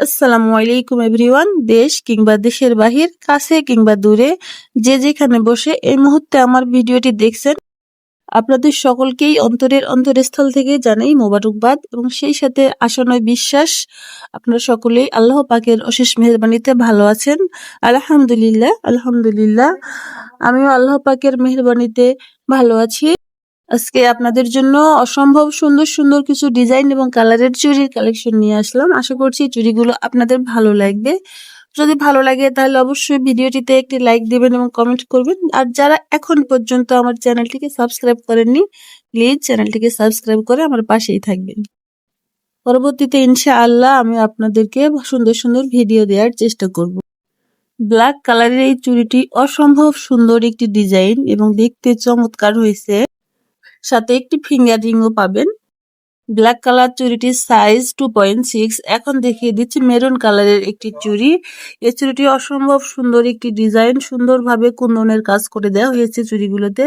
আসসালামু আলাইকুম এভরিওয়ান, দেশ কিংবা দেশের বাহির, কাছে কিংবা দূরে, যে যেখানে বসে এই মুহূর্তে আমার ভিডিওটি দেখছেন, আপনাদের সকলকেই অন্তরের অন্তরস্থল থেকে জানাই মোবারকবাদ এবং সেই সাথে আশানয় বিশ্বাস। আপনারা সকলেই আল্লাহ পাকের অশেষ মেহরবানিতে ভালো আছেন। আলহামদুলিল্লাহ আলহামদুলিল্লাহ। আমিও আল্লাহ পাকের মেহরবানিতে ভালো আছি। আজকে আপনাদের জন্য অসম্ভব সুন্দর সুন্দর কিছু ডিজাইন এবং কালারের চুড়ির কালেকশন নিয়ে আসলাম। আশা করছি চুড়িগুলো আপনাদের ভালো লাগবে। যদি ভালো লাগে তাহলে অবশ্যই ভিডিওটিতে একটি লাইক দিবেন এবং কমেন্ট করবেন। আর যারা এখন পর্যন্ত আমার চ্যানেলটিকে সাবস্ক্রাইব করেননি প্লিজ চ্যানেলটিকে সাবস্ক্রাইব করে আমার পাশেই থাকবেন। পরবর্তীতে ইনশা আল্লাহ আমি আপনাদেরকে সুন্দর সুন্দর ভিডিও দেওয়ার চেষ্টা করব। ব্ল্যাক কালারের এই চুড়িটি অসম্ভব সুন্দর একটি ডিজাইন এবং দেখতে চমৎকার হয়েছে। সাথে একটি ফিঙ্গার রিংও পাবেন। ব্ল্যাক কালার চুরিটির সাইজ টু পয়েন্ট সিক্স এখন দেখিয়ে দিচ্ছি মেরুন কালারের একটি চুড়ি। এই চুরিটি অসম্ভব সুন্দর, একটি ডিজাইন সুন্দরভাবে কুন্দনের কাজ করে দেওয়া হয়েছে চুড়িগুলোতে।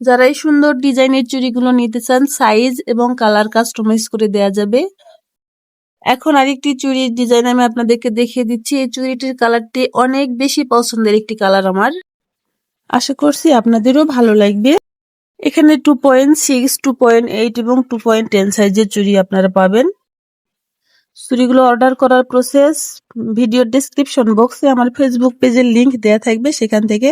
যারা এই সুন্দর ডিজাইনের চুড়িগুলো নিতে চান সাইজ এবং কালার কাস্টমাইজ করে দেয়া যাবে। এখন আরেকটি চুড়ির ডিজাইন আমি আপনাদেরকে দেখিয়ে দিচ্ছি। এই চুড়িটির কালারটি অনেক বেশি পছন্দের একটি কালার আমার। আশা করছি আপনাদেরও ভালো লাগবে। এখানে two point six two point eight এবং টু পয়েন্ট টেন সাইজের চুড়ি আপনারা পাবেন। চুড়িগুলো অর্ডার করার প্রসেস ভিডিও ডিসক্রিপশন বক্সে আমার ফেসবুক পেজের লিংক দেওয়া থাকবে, সেখান থেকে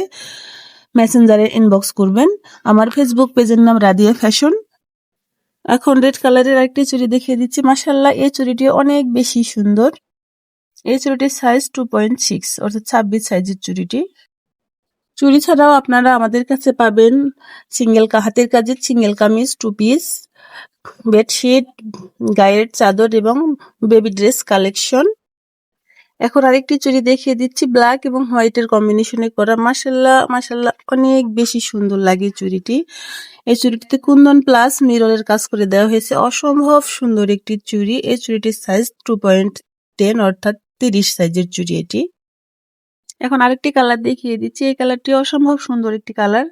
মেসেঞ্জারে ইনবক্স করবেন। আমার ফেসবুক পেজের নাম রাদিয়া ফ্যাশন এখন রেড কালারের একটি চুড়ি দেখিয়ে দিচ্ছি। মাসাল্লাহ এই চুড়িটি অনেক বেশি সুন্দর। এই চুড়িটির সাইজ টু পয়েন্ট সিক্স অর্থাৎ ছাব্বিশ সাইজের চুড়িটি। চুড়ি ছাড়াও আপনারা আমাদের কাছে পাবেন সিঙ্গেল হাতের কাজের single kameez two piece bedsheet গায়ের চাদর এবং বেবি ড্রেস কালেকশন এখন আরেকটি চুড়ি দেখিয়ে দিচ্ছি ব্ল্যাক এবং হোয়াইটের কম্বিনেশনে করা। মাসাল্লাহ মাসাল্লাহ অনেক বেশি সুন্দর লাগে চুড়িটি এই চুড়িটিতে কুন্দন প্লাস মিররের কাজ করে দেওয়া হয়েছে। অসম্ভব সুন্দর একটি চুড়ি এই চুড়িটির সাইজ টু পয়েন্ট টেন অর্থাৎ তিরিশ সাইজের চুড়ি এটি। এখন আরেকটি কালার দেখিয়ে দিচ্ছি। এই কালারটি অসম্ভব সুন্দর একটি কালার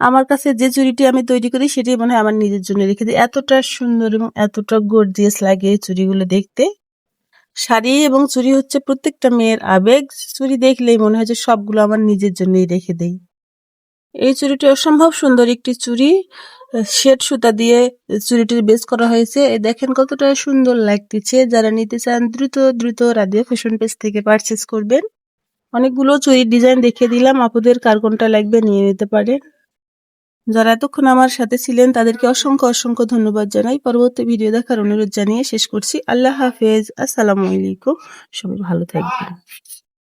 আমার কাছে যে চুড়িটি আমি তৈরি করি, সেটি মনে হয় আমার নিজের জন্য রেখে দিই। এতটা সুন্দর এবং এতটা গর্জিয়াস লাগে এই চুড়িগুলো দেখতে। শাড়ি এবং চুড়ি হচ্ছে প্রত্যেকটা মেয়ের আবেগ। চুড়ি দেখলেই মনে হয় যে সবগুলো আমার নিজের জন্যই রেখে দেই। এই চুড়িটি অসম্ভব সুন্দর একটি চুড়ি। শেড সুতা দিয়ে চুড়িটির বেস করা হয়েছে। দেখেন কতটা সুন্দর লাগতেছে। যারা নিতে চান দ্রুত দ্রুত রাধিয়া ফ্যাশন পেজ থেকে পারচেস করবেন। অনেকগুলো চুরির ডিজাইন দেখে দিলাম। আপুদের কার কোনটা লাগবে, নিয়ে নিতে পারে যারা এতক্ষণ আমার সাথে ছিলেন, তাদেরকে অসংখ্য অসংখ্য ধন্যবাদ জানাই। পরবর্তী ভিডিও দেখার অনুরোধ জানিয়ে শেষ করছি। আল্লাহ হাফেজ। আসসালামু আলাইকুম। সবাই ভালো থাকবেন।